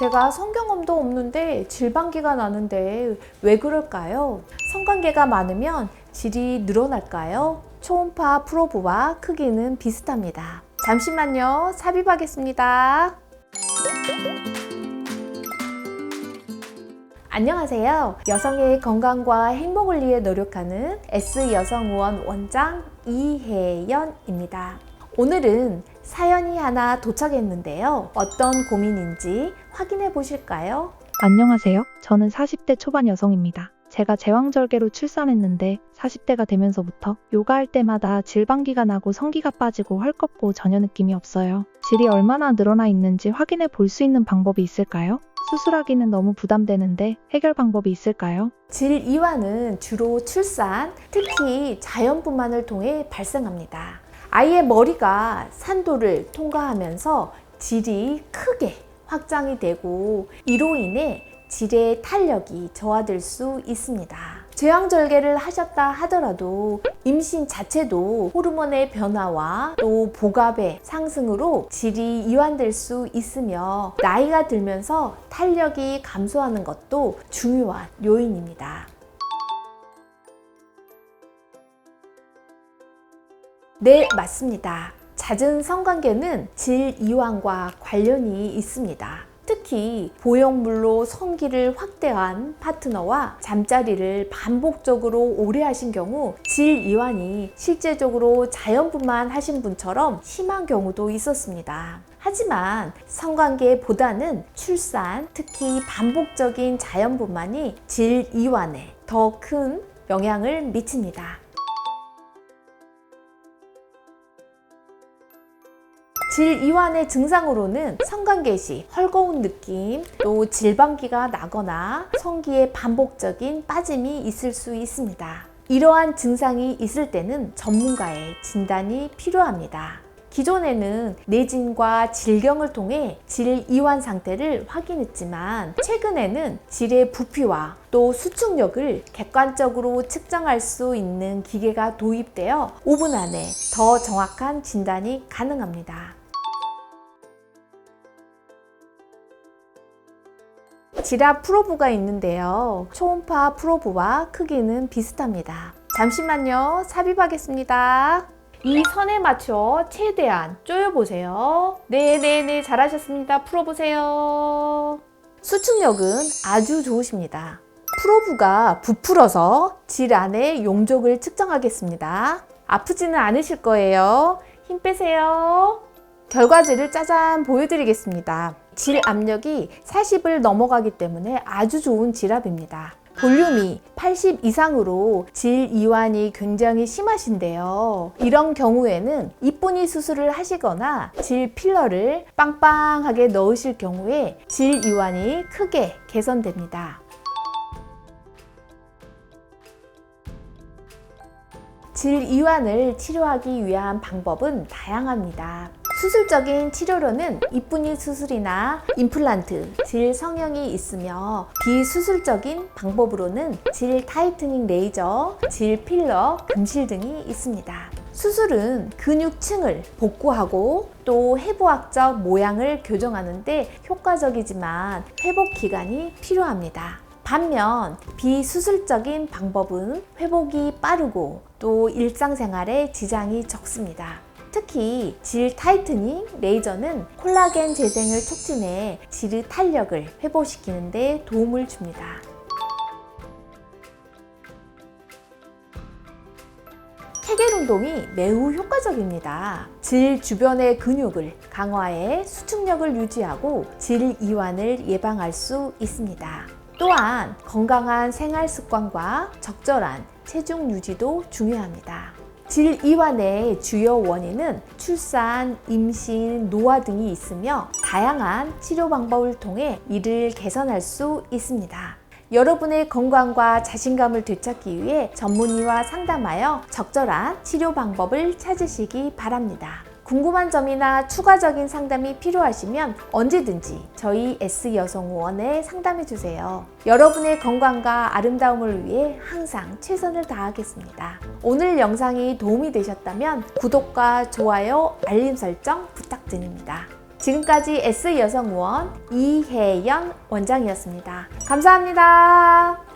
제가 성경험도 없는데 질방기가 나는데 왜 그럴까요? 성관계가 많으면 질이 늘어날까요? 초음파 프로브와 크기는 비슷합니다. 잠시만요. 삽입하겠습니다. 안녕하세요. 여성의 건강과 행복을 위해 노력하는 S여성의원 원장 이혜연입니다. 오늘은 사연이 하나 도착했는데요. 어떤 고민인지 확인해 보실까요? 안녕하세요. 저는 40대 초반 여성입니다. 제가 제왕절개로 출산했는데 40대가 되면서부터 요가할 때마다 질방기가 나고 성기가 빠지고 헐겁고 전혀 느낌이 없어요. 질이 얼마나 늘어나 있는지 확인해 볼 수 있는 방법이 있을까요? 수술하기는 너무 부담되는데 해결 방법이 있을까요? 질 이완은 주로 출산, 특히 자연분만을 통해 발생합니다. 아이의 머리가 산도를 통과하면서 질이 크게 확장이 되고 이로 인해 질의 탄력이 저하될 수 있습니다. 제왕절개를 하셨다 하더라도 임신 자체도 호르몬의 변화와 또 복압의 상승으로 질이 이완될 수 있으며 나이가 들면서 탄력이 감소하는 것도 중요한 요인입니다. 네, 맞습니다. 잦은 성관계는 질 이완과 관련이 있습니다. 특히 보형물로 성기를 확대한 파트너와 잠자리를 반복적으로 오래 하신 경우 질 이완이 실제적으로 자연분만 하신 분처럼 심한 경우도 있었습니다. 하지만 성관계보다는 출산, 특히 반복적인 자연분만이 질 이완에 더 큰 영향을 미칩니다. 질 이완의 증상으로는 성관계 시 헐거운 느낌, 또 질방기가 나거나 성기의 반복적인 빠짐이 있을 수 있습니다. 이러한 증상이 있을 때는 전문가의 진단이 필요합니다. 기존에는 내진과 질경을 통해 질 이완 상태를 확인했지만 최근에는 질의 부피와 또 수축력을 객관적으로 측정할 수 있는 기계가 도입되어 5분 안에 더 정확한 진단이 가능합니다. 지압 프로브가 있는데요. 초음파 프로브와 크기는 비슷합니다. 잠시만요. 삽입하겠습니다. 이 선에 맞춰 최대한 쪼여보세요. 네네네 잘하셨습니다. 풀어보세요. 수축력은 아주 좋으십니다. 프로브가 부풀어서 질 안의 용적을 측정하겠습니다. 아프지는 않으실 거예요. 힘 빼세요. 결과지를 짜잔 보여드리겠습니다. 질 압력이 40을 넘어가기 때문에 아주 좋은 질압입니다. 볼륨이 80 이상으로 질 이완이 굉장히 심하신데요. 이런 경우에는 이쁜이 수술을 하시거나 질 필러를 빵빵하게 넣으실 경우에 질 이완이 크게 개선됩니다. 질 이완을 치료하기 위한 방법은 다양합니다. 수술적인 치료로는 이쁜이 수술이나 임플란트, 질 성형이 있으며 비수술적인 방법으로는 질 타이트닝 레이저, 질 필러, 금실 등이 있습니다. 수술은 근육층을 복구하고 또 해부학적 모양을 교정하는데 효과적이지만 회복 기간이 필요합니다. 반면 비수술적인 방법은 회복이 빠르고 또 일상생활에 지장이 적습니다. 특히 질 타이트닝 레이저는 콜라겐 재생을 촉진해 질의 탄력을 회복시키는 데 도움을 줍니다. 케겔 운동이 매우 효과적입니다. 질 주변의 근육을 강화해 수축력을 유지하고 질 이완을 예방할 수 있습니다. 또한 건강한 생활 습관과 적절한 체중 유지도 중요합니다. 질 이완의 주요 원인은 출산, 임신, 노화 등이 있으며 다양한 치료 방법을 통해 이를 개선할 수 있습니다. 여러분의 건강과 자신감을 되찾기 위해 전문의와 상담하여 적절한 치료 방법을 찾으시기 바랍니다. 궁금한 점이나 추가적인 상담이 필요하시면 언제든지 저희 S여성의원에 상담해 주세요. 여러분의 건강과 아름다움을 위해 항상 최선을 다하겠습니다. 오늘 영상이 도움이 되셨다면 구독과 좋아요, 알림 설정 부탁드립니다. 지금까지 S 여성의원 이혜연 원장이었습니다. 감사합니다.